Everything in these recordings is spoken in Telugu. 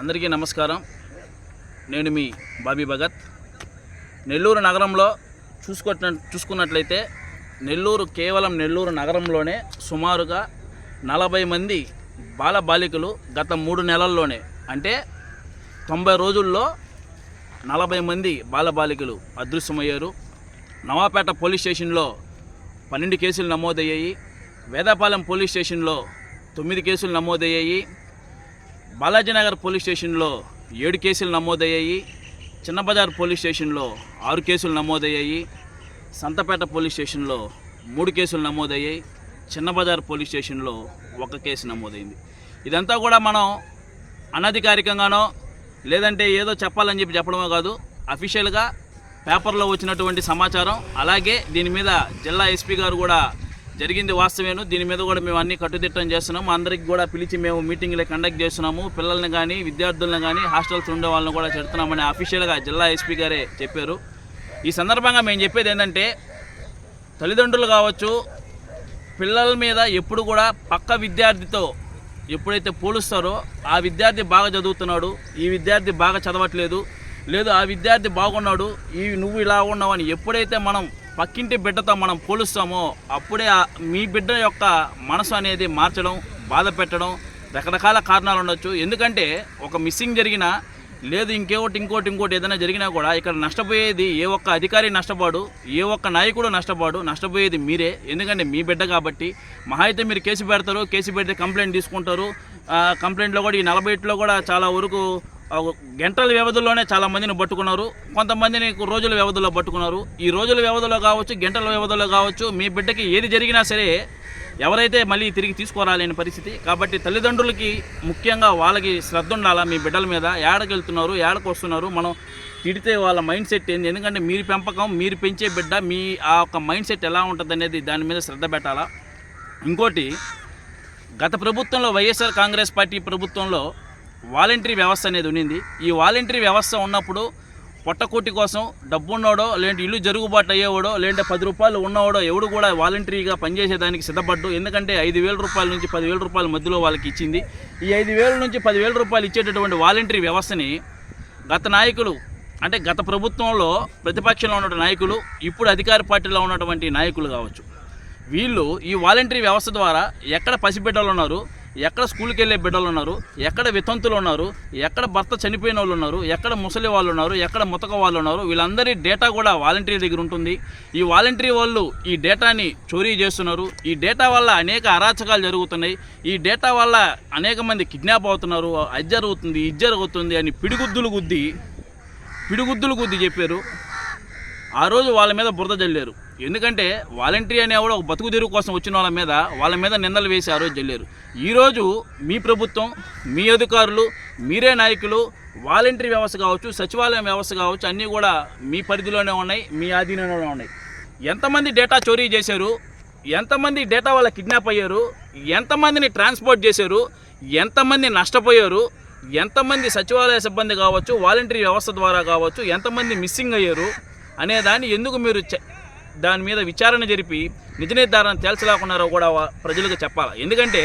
అందరికీ నమస్కారం. నేను మీ బాబీ భగత్. నెల్లూరు నగరంలో చూసుకొట్ట చూసుకున్నట్లయితే నెల్లూరు కేవలం నెల్లూరు నగరంలోనే సుమారుగా నలభై మంది బాలబాలికలు గత మూడు నెలల్లోనే అంటే తొంభై రోజుల్లో నలభై మంది బాలబాలికలు అదృశ్యమయ్యారు. నవాపేట పోలీస్ స్టేషన్లో పన్నెండు కేసులు నమోదయ్యాయి. వేదాపాలెం పోలీస్ స్టేషన్లో తొమ్మిది కేసులు నమోదయ్యాయి. బాలాజీనగర్ పోలీస్ స్టేషన్లో ఏడు కేసులు నమోదయ్యాయి చిన్నబజార్ పోలీస్ స్టేషన్లో ఆరు కేసులు నమోదయ్యాయి సంతపేట పోలీస్ స్టేషన్లో మూడు కేసులు నమోదయ్యాయి చిన్నబజార్ పోలీస్ స్టేషన్లో ఒక కేసు నమోదైంది. ఇదంతా కూడా మనం అనధికారికంగానో లేదంటే ఏదో చెప్పాలని చెప్పి చెప్పడమే కాదు అఫీషియల్గా పేపర్లో వచ్చినటువంటి సమాచారం అలాగే దీని మీద జిల్లా ఎస్పీ గారు కూడా జరిగింది వాస్తవేను. దీని మీద కూడా మేము అన్ని కట్టుదిట్టం చేస్తున్నాము మా అందరికి కూడా పిలిచి మేము మీటింగ్లు కండక్ట్ చేస్తున్నాము. పిల్లల్ని కానీ విద్యార్థులను కానీ హాస్టల్స్ ఉండే వాళ్ళని కూడా చెడుతున్నామని అఫీషియల్గా జిల్లా ఎస్పీ గారే చెప్పారు. ఈ సందర్భంగా మేము చెప్పేది ఏంటంటే తల్లిదండ్రులు కావచ్చు పిల్లల మీద ఎప్పుడు కూడా పక్క విద్యార్థితో ఎప్పుడైతే పోలుస్తారో ఆ విద్యార్థి బాగా చదువుతున్నాడు ఈ విద్యార్థి బాగా చదవట్లేదు లేదు ఆ విద్యార్థి బాగున్నాడు ఈ నువ్వు ఇలా ఉన్నావు అని ఎప్పుడైతే మనం పక్కింటి బిడ్డతో మనం పోలుస్తామో అప్పుడే మీ బిడ్డ యొక్క మనసు అనేది మార్చడం బాధ పెట్టడం రకరకాల కారణాలు ఉండొచ్చు. ఎందుకంటే ఒక మిస్సింగ్ జరిగినా లేదు ఇంకోటి ఇంకోటి ఇంకోటి ఏదైనా జరిగినా కూడా ఇక్కడ నష్టపోయేది ఏ ఒక్క అధికారి నష్టపోడు ఏ ఒక్క నాయకుడు నష్టపోడు నష్టపోయేది మీరే. ఎందుకంటే మీ బిడ్డ కాబట్టి మహా అయితే మీరు కేసు పెడతారు కేసు పెడితే కంప్లైంట్ తీసుకుంటారు. కంప్లైంట్లో కూడా ఈ నలభై ఎట్టులో కూడా చాలా వరకు గంటల వ్యవధిలోనే చాలా మందిని పట్టుకున్నారు. కొంతమందిని రోజుల వ్యవధిలో పట్టుకున్నారు. ఈ రోజుల వ్యవధిలో కావచ్చు గంటల వ్యవధిలో కావచ్చు మీ బిడ్డకి ఏది జరిగినా సరే ఎవరైతే మళ్ళీ తిరిగి తీసుకురాలేని పరిస్థితి. కాబట్టి తల్లిదండ్రులకి ముఖ్యంగా వాళ్ళకి శ్రద్ధ ఉండాలా మీ బిడ్డల మీద? ఏడకి వెళ్తున్నారు ఏడకు వస్తున్నారు? మనం తిడితే వాళ్ళ మైండ్ సెట్ ఏంది? ఎందుకంటే మీరు పెంపకం మీరు పెంచే బిడ్డ మీ ఆ యొక్క మైండ్ సెట్ ఎలా ఉంటుంది అనేది దాని మీద శ్రద్ధ పెట్టాలా? ఇంకోటి గత ప్రభుత్వంలో వైఎస్ఆర్ కాంగ్రెస్ పార్టీ ప్రభుత్వంలో వాలంటరీ వ్యవస్థ అనేది ఉన్నింది ఈ వాలంటరీ వ్యవస్థ ఉన్నప్పుడు పొట్టకూటి కోసం డబ్బు ఉన్నోడో లేదంటే ఇల్లు జరుగుబాటు అయ్యేవాడో లేదంటే పది రూపాయలు ఉన్నవాడో ఎవడు కూడా వాలంటరీగా పనిచేసేదానికి సిద్ధపడ్డు. ఎందుకంటే ఐదు వేల రూపాయల నుంచి పదివేల రూపాయల మధ్యలో వాళ్ళకి ఇచ్చింది. ఈ ఐదు వేల నుంచి పదివేల రూపాయలు ఇచ్చేటటువంటి వాలంటరీ వ్యవస్థని గత నాయకులు అంటే గత ప్రభుత్వంలో ప్రతిపక్షంలో ఉన్న నాయకులు ఇప్పుడు అధికార పార్టీలో ఉన్నటువంటి నాయకులు కావచ్చు. వీళ్ళు ఈ వాలంటరీ వ్యవస్థ ద్వారా ఎక్కడ పసిబిడ్డలు ఉన్నారు? ఎక్కడ స్కూల్కి వెళ్ళే బిడ్డలు ఉన్నారు ఎక్కడ వితంతులు ఉన్నారు ఎక్కడ భర్త చనిపోయిన వాళ్ళు ఉన్నారు ఎక్కడ ముసలి వాళ్ళు ఉన్నారు ఎక్కడ ముతక వాళ్ళు ఉన్నారు వీళ్ళందరి డేటా కూడా వాలంటరీ దగ్గర ఉంటుంది. ఈ వాలంటరీ వాళ్ళు ఈ డేటాని చోరీ చేస్తున్నారు. ఈ డేటా వల్ల అనేక అరాచకాలు జరుగుతున్నాయి. ఈ డేటా వల్ల అనేక మంది కిడ్నాప్ అవుతున్నారు. అది జరుగుతుంది ఇది జరుగుతుంది అని పిడిగుద్దులు గుద్ది పిడిగుద్దులు గుద్ది చెప్పారు. ఆ రోజు వాళ్ళ మీద బురద జల్లారు. ఎందుకంటే వాలంటరీ అనేవాడు ఒక బతుకు తెరువు కోసం వచ్చిన వాళ్ళ మీద వాళ్ళ మీద నిందలు వేసి ఆ రోజు జల్లారు. ఈరోజు మీ ప్రభుత్వం మీ అధికారులు మీరే నాయకులు వాలంటరీ వ్యవస్థ కావచ్చు సచివాలయం వ్యవస్థ కావచ్చు అన్నీ కూడా మీ పరిధిలోనే ఉన్నాయి మీ ఆధీనంలోనే ఉన్నాయి. ఎంతమంది డేటా చోరీ చేశారు? ఎంతమంది డేటా వాళ్ళ కిడ్నాప్ అయ్యారు? ఎంతమందిని ట్రాన్స్పోర్ట్ చేశారు? ఎంతమంది నష్టపోయారు? ఎంతమంది సచివాలయ సిబ్బంది కావచ్చు వాలంటరీ వ్యవస్థ ద్వారా కావచ్చు ఎంతమంది మిస్సింగ్ అయ్యారు? అనే దాన్ని ఎందుకు మీరు దాని మీద విచారణ జరిపి నిజ నిర్ధారణ తేల్చలేకున్నారో కూడా ప్రజలకు చెప్పాలి? ఎందుకంటే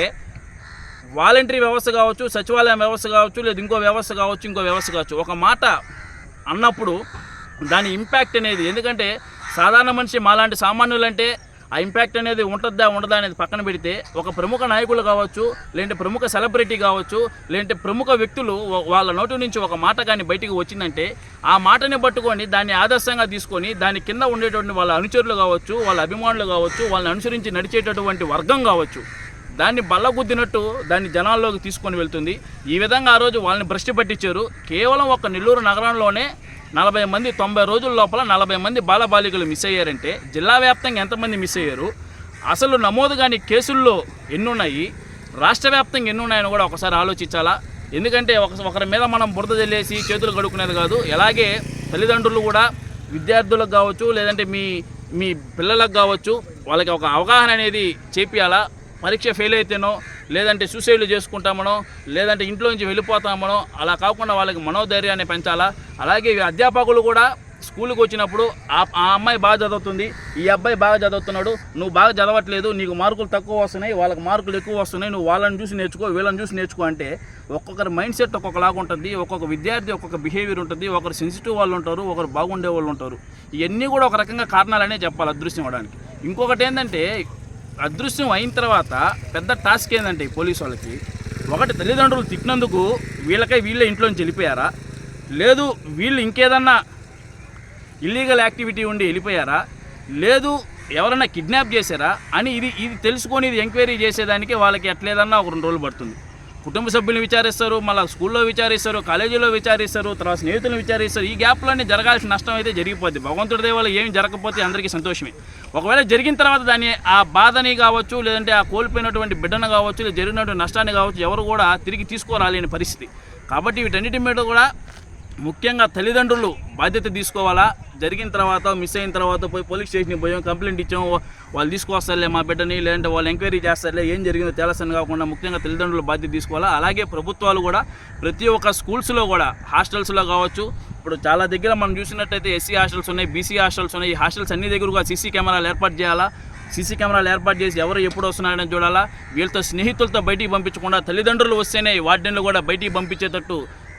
వాలంటరీ వ్యవస్థ కావచ్చు సచివాలయం వ్యవస్థ కావచ్చు లేదా ఇంకో వ్యవస్థ కావచ్చు ఇంకో వ్యవస్థ కావచ్చు. ఒక మాట అన్నప్పుడు దాని ఇంపాక్ట్ అనేది ఎందుకంటే సాధారణ మనిషి మాలాంటి సామాన్యులంటే ఆ ఇంపాక్ట్ అనేది ఉంటుందా ఉండదా అనేది పక్కన పెడితే ఒక ప్రముఖ నాయకులు కావచ్చు లేదంటే ప్రముఖ సెలబ్రిటీ కావచ్చు లేదంటే ప్రముఖ వ్యక్తులు వాళ్ళ నోటి నుంచి ఒక మాట కానీ బయటికి వచ్చిందంటే ఆ మాటని పట్టుకొని దాన్ని ఆదర్శంగా తీసుకొని దాని కింద ఉండేటువంటి వాళ్ళ అనుచరులు కావచ్చు వాళ్ళ అభిమానులు కావచ్చు వాళ్ళని అనుసరించి నడిచేటటువంటి వర్గం కావచ్చు. దాన్ని బల్లగుద్దినట్టు దాన్ని జనాల్లోకి తీసుకొని వెళ్తుంది. ఈ విధంగా ఆ రోజు వాళ్ళని భ్రష్టి పట్టించారు. కేవలం ఒక నెల్లూరు నగరంలోనే నలభై మంది తొంభై రోజుల లోపల నలభై మంది బాలబాలికలు మిస్ అయ్యారంటే జిల్లా వ్యాప్తంగా ఎంతమంది మిస్ అయ్యారు? అసలు నమోదు కాని కేసుల్లో ఎన్నున్నాయి? రాష్ట్ర వ్యాప్తంగా ఎన్నున్నాయని కూడా ఒకసారి ఆలోచించాలా? ఎందుకంటే ఒక ఒకరి మీద మనం బురద జల్లేసి చేతులు కడుక్కునేది కాదు. ఎలాగే తల్లిదండ్రులు కూడా విద్యార్థులకు కావచ్చు లేదంటే మీ మీ పిల్లలకు కావచ్చు వాళ్ళకి ఒక అవగాహన అనేది చేపియాలా? పరీక్ష ఫెయిల్ అయితేనో లేదంటే సూసైడ్లు చేసుకుంటామనో లేదంటే ఇంట్లో నుంచి వెళ్ళిపోతామనో అలా కాకుండా వాళ్ళకి మనోధైర్యాన్ని పెంచాలా? అలాగే అధ్యాపకులు కూడా స్కూల్కి వచ్చినప్పుడు ఆ ఆ అమ్మాయి బాగా చదువుతుంది ఈ అబ్బాయి బాగా చదువుతున్నాడు నువ్వు బాగా చదవట్లేదు నీకు మార్కులు తక్కువ వస్తున్నాయి వాళ్ళకి మార్కులు ఎక్కువ వస్తున్నాయి నువ్వు వాళ్ళని చూసి నేర్చుకో వీళ్ళని చూసి నేర్చుకో అంటే ఒక్కొక్కరి మైండ్ సెట్ ఒక్కొక్కలాగా ఉంటుంది ఒక్కొక్క విద్యార్థి ఒక్కొక్క బిహేవియర్ ఉంటుంది ఒకరు సెన్సిటివ్ వాళ్ళు ఉంటారు ఒకరు బాగుండే వాళ్ళు ఉంటారు. ఇవన్నీ కూడా ఒక రకంగా కారణాలనే చెప్పాలి అదృశ్యం అవడానికి ఇంకొకటి ఏంటంటే అదృశ్యం అయిన తర్వాత పెద్ద టాస్క్ ఏంటంటే ఈ పోలీసు వాళ్ళకి? ఒకటి తల్లిదండ్రులు తిట్టినందుకు వీళ్ళకై వీళ్ళే ఇంట్లోంచి వెళ్ళిపోయారా? లేదు వీళ్ళు ఇంకేదన్నా ఇల్లీగల్ యాక్టివిటీ ఉండి వెళ్ళిపోయారా? లేదు ఎవరైనా కిడ్నాప్ చేశారా? అని ఇది ఇది తెలుసుకొని ఇది ఎంక్వైరీ చేసేదానికి వాళ్ళకి ఎట్లేదన్నా ఒక రెండు రోజులు పడుతుంది. కుటుంబ సభ్యులను విచారిస్తారు మళ్ళీ స్కూల్లో విచారిస్తారు కాలేజీలో విచారిస్తారు తర్వాత స్నేహితులను విచారిస్తారు. ఈ గ్యాప్లోనే జరగాల్సిన నష్టం అయితే జరిగిపోద్ది. భగవంతుడి దేవాల ఏం ఏమి జరగకపోతే అందరికీ సంతోషమే. ఒకవేళ జరిగిన తర్వాత దాన్ని ఆ బాధని కావచ్చు లేదంటే ఆ కోల్పోయినటువంటి బిడ్డను కావచ్చు లేదా జరిగినటువంటి నష్టాన్ని కావచ్చు ఎవరు కూడా తిరిగి తీసుకురాలేని పరిస్థితి. కాబట్టి వీటన్నిటి మీద కూడా ముఖ్యంగా తల్లిదండ్రులు బాధ్యత తీసుకోవాలా? జరిగిన తర్వాత మిస్ అయిన తర్వాత పోయి పోలీస్ స్టేషన్కి పోయాం కంప్లైంట్ ఇచ్చాం వాళ్ళు తీసుకొస్తారులే మా బిడ్డని లేదంటే వాళ్ళు ఎంక్వైరీ చేస్తారులే ఏం జరిగిందో తేలసని కాకుండా ముఖ్యంగా తల్లిదండ్రులు బాధ్యత తీసుకోవాలా? అలాగే ప్రభుత్వాలు కూడా ప్రతి ఒక్క స్కూల్స్లో కూడా హాస్టల్స్లో కావచ్చు ఇప్పుడు చాలా దగ్గర మనం చూసినట్టయితే ఎస్సీ హాస్టల్స్ ఉన్నాయి బీసీ హాస్టల్స్ ఉన్నాయి ఈ హాస్టల్స్ అన్ని దగ్గర కూడా సీసీ కెమెరాలు ఏర్పాటు చేయాలా? సీసీ కెమెరాలు ఏర్పాటు చేసి ఎవరు ఎప్పుడు వస్తున్నారని చూడాలా? వీళ్ళతో స్నేహితులతో బయటికి పంపించకుండా తల్లిదండ్రులు వస్తేనే వార్డెన్లు కూడా బయటికి పంపించేటట్టు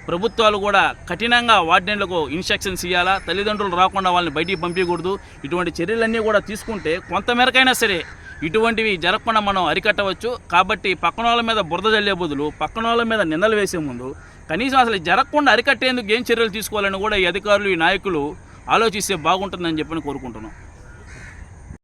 ప్రభుత్వాలు కూడా కఠినంగా వార్డెన్లకు ఇన్స్ట్రక్షన్స్ ఇవ్వాలా తల్లిదండ్రులు రాకుండా వాళ్ళని బయటికి పంపించకూడదు. ఇటువంటి చర్యలన్నీ కూడా తీసుకుంటే కొంతమేరకైనా సరే ఇటువంటివి జరగకుండా మనం అరికట్టవచ్చు. కాబట్టి పక్కన వాళ్ళ మీద బురద జల్లే బదులు పక్కన వాళ్ళ మీద నిందలు వేసే ముందు కనీసం అసలు జరగకుండా అరికట్టేందుకు ఏం చర్యలు తీసుకోవాలని కూడా ఈ అధికారులు ఈ నాయకులు ఆలోచిస్తే బాగుంటుందని చెప్పని కోరుకుంటున్నాం.